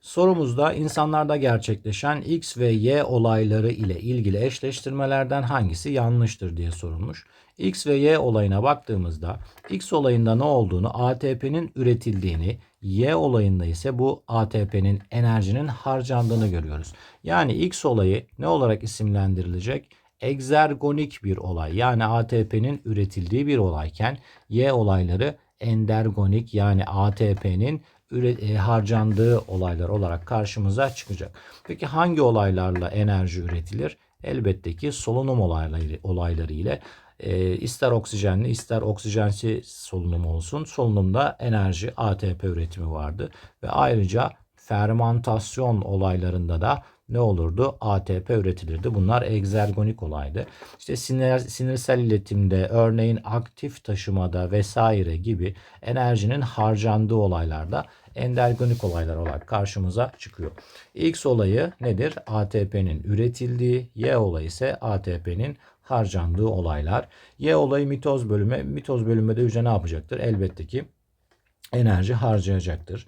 Sorumuzda insanlarda gerçekleşen X ve Y olayları ile ilgili eşleştirmelerden hangisi yanlıştır diye sorulmuş. X ve Y olayına baktığımızda X olayında ne olduğunu ATP'nin üretildiğini, Y olayında ise bu ATP'nin enerjinin harcandığını görüyoruz. Yani X olayı ne olarak isimlendirilecek? Egzergonik bir olay yani ATP'nin üretildiği bir olayken Y olayları endergonik yani ATP'nin e, harcandığı olaylar olarak karşımıza çıkacak. Peki hangi olaylarla enerji üretilir? Elbette ki solunum olayları, olayları ile e, ister oksijenli ister oksijensiz solunum olsun. Solunumda enerji ATP üretimi vardı ve ayrıca fermantasyon olaylarında da ne olurdu? ATP üretilirdi. Bunlar egzergonik olaydı. İşte sinir, sinirsel iletimde, örneğin aktif taşımada vesaire gibi enerjinin harcandığı olaylarda endergonik olaylar olarak karşımıza çıkıyor. X olayı nedir? ATP'nin üretildiği, Y olayı ise ATP'nin harcandığı olaylar. Y olayı mitoz bölümü. Mitoz bölümünde hücre ne yapacaktır? Elbette ki enerji harcayacaktır.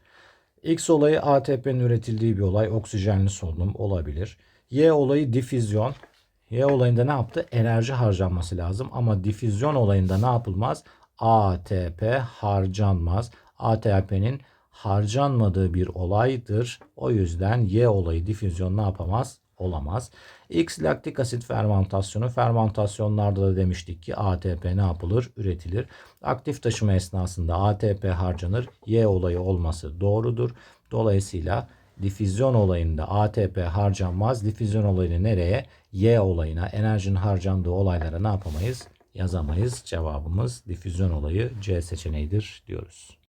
X olayı ATP'nin üretildiği bir olay. Oksijenli solunum olabilir. Y olayı difüzyon. Y olayında ne yaptı? Enerji harcanması lazım. Ama difüzyon olayında ne yapılmaz? ATP harcanmaz. ATP'nin harcanmadığı bir olaydır. O yüzden Y olayı difüzyon ne yapamaz? Olamaz. X laktik asit fermentasyonu. Fermentasyonlarda da demiştik ki ATP ne yapılır? Üretilir. Aktif taşıma esnasında ATP harcanır. Y olayı olması doğrudur. Dolayısıyla difüzyon olayında ATP harcanmaz. Difüzyon olayını nereye? Y olayına, enerjinin harcandığı olaylara ne yapamayız? Yazamayız. Cevabımız difüzyon olayı C seçeneğidir diyoruz.